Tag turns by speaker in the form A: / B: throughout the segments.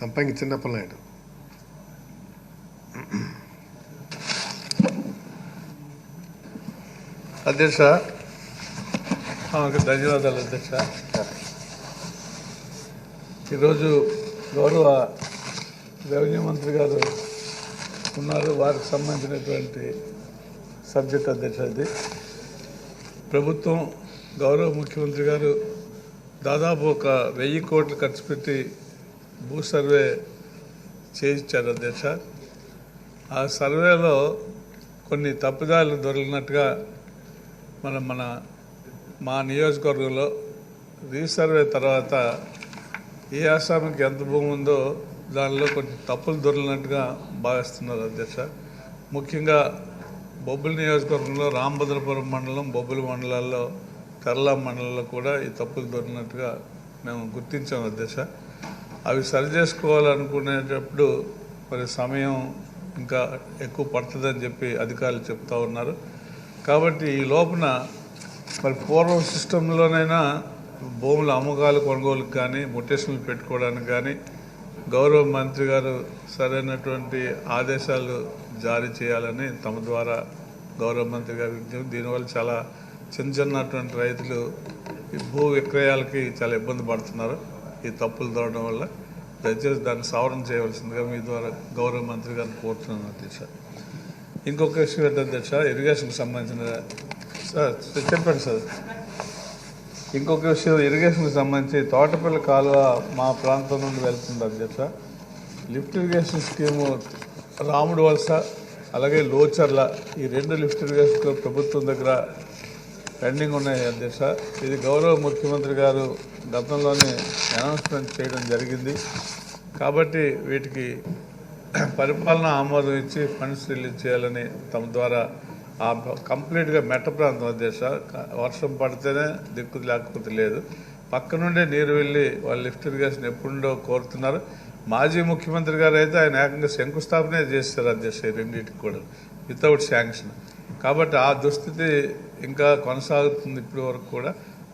A: సంపంగి చిన్నప్పలనాయుడు
B: అధ్యక్ష. ఆమెకు ధన్యవాదాలు అధ్యక్ష. ఈరోజు గౌరవ రెవెన్యూ మంత్రి గారు ఉన్నారు. వారికి సంబంధించినటువంటి సబ్జెక్ట్ అధ్యక్ష అది. ప్రభుత్వం గౌరవ ముఖ్యమంత్రి గారు దాదాపు ఒక వెయ్యి కోట్లు ఖర్చు పెట్టి భూ సర్వే చేయించారు అధ్యక్ష. ఆ సర్వేలో కొన్ని తప్పిదాలు దొరికినట్టుగా మనం మన మా నియోజకవర్గంలో రీసర్వే తర్వాత ఏ ఆసామికి ఎంత భూమి ఉందో దానిలో కొన్ని తప్పులు దొరికినట్టుగా భావిస్తున్నారు అధ్యక్ష. ముఖ్యంగా బొబ్బుల నియోజకవర్గంలో రామభద్రపురం మండలం బొబ్బుల మండలాల్లో కర్లా మండలంలో కూడా ఈ తప్పులు దొరికినట్టుగా మేము గుర్తించాం అధ్యక్ష. అవి సరి చేసుకోవాలనుకునేటప్పుడు మరి సమయం ఇంకా ఎక్కువ పడుతుందని చెప్పి అధికారులు చెప్తా ఉన్నారు కాబట్టి ఈ లోపల మరి పూర్వం సిస్టంలోనైనా భూముల అమ్మకాలు కొనుగోలుకు కానీ మొటేషన్లు పెట్టుకోవడానికి కానీ గౌరవ మంత్రి గారు సరైనటువంటి ఆదేశాలు జారీ చేయాలని తమ ద్వారా గౌరవ మంత్రి గారు విజ్ఞప్తి. దీనివల్ల చాలా చిన్న చిన్నటువంటి రైతులు ఈ భూ విక్రయాలకి చాలా ఇబ్బంది పడుతున్నారు ఈ తప్పులు దొరకడం వల్ల దయచేసి దాన్ని సవరణ చేయవలసిందిగా మీ ద్వారా గౌరవ మంత్రి గారిని కోరుతున్నాను అధ్యక్ష. ఇంకొక విషయం ఏంటంటే అధ్యక్ష? ఇరిగేషన్కి సంబంధించిన సార్ చెప్పండి సార్. ఇంకొక విషయం ఇరిగేషన్కి సంబంధించి తోటపల్లి కాలువ మా ప్రాంతం నుండి వెళ్తుంది అధ్యక్ష. లిఫ్ట్ ఇరిగేషన్ స్కీము రాముడు వలస అలాగే లోచర్ల ఈ రెండు లిఫ్ట్ ఇరిగేషన్ ప్రభుత్వం దగ్గర పెండింగ్ ఉన్నాయి అధ్యక్ష. ఇది గౌరవ ముఖ్యమంత్రి గారు గతంలోనే అనౌన్స్మెంట్ చేయడం జరిగింది. కాబట్టి వీటికి పరిపాలన ఆమోదం ఇచ్చి ఫండ్స్ రిలీజ్ చేయాలని తమ ద్వారా ఆ కంప్లీట్గా మెట్ట ప్రాంతం అధ్యక్ష. వర్షం పడితేనే దిక్కు లేకపోతే లేదు. పక్క నుండే నీరు వెళ్ళి వాళ్ళు లిఫ్ట్ ఇరిగేషన్ ఎప్పుడుండో కోరుతున్నారు. మాజీ ముఖ్యమంత్రి గారు అయితే ఆయన ఏకంగా శంకుస్థాపనే చేస్తారు అధ్యక్ష రెండింటికి కూడా వితౌట్ శాంక్షన్ కాబట్టి ఆ దుస్థితి ఇంకా కొనసాగుతుంది ఇప్పటి వరకు కూడా.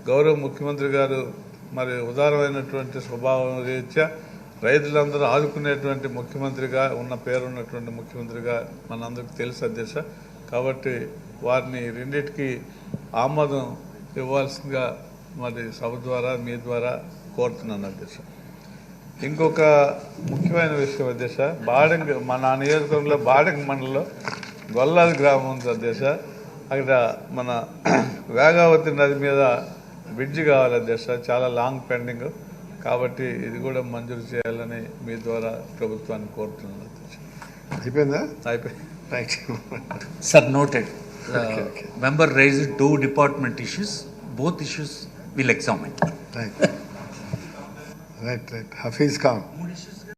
B: గౌరవ ముఖ్యమంత్రి గారు మరి ఉదారమైనటువంటి స్వభావం రీత్యా రైతులందరూ ఆదుకునేటువంటి ముఖ్యమంత్రిగా ఉన్న పేరున్నటువంటి ముఖ్యమంత్రిగా మనందరికీ తెలుసు అధ్యక్ష కాబట్టి వారిని రెండింటికి ఆమోదం ఇవ్వాల్సిందిగా మరి సభ ద్వారా మీ ద్వారా కోరుతున్నాను అధ్యక్ష ఇంకొక ముఖ్యమైన విషయం అధ్యక్ష బాడంగ్ మన నియోజకవర్గంలో బాడంగ్ మండలంలో గొల్లాది గ్రామం ఉంది అధ్యక్ష అక్కడ మన వేగావతి నది మీద బ్రిడ్జి కావాలి అధ్యక్ష చాలా లాంగ్ పెండింగ్ కాబట్టి ఇది కూడా మంజూరు చేయాలని మీ ద్వారా ప్రభుత్వాన్ని కోరుతున్నాను
A: అయిపోయిందా
B: అయిపోయి
A: right
C: Sir, noted. Uh,
A: Okay, okay.
C: Member raised two department issues. Both issues will examine.
A: Right right right Hafiz Khan?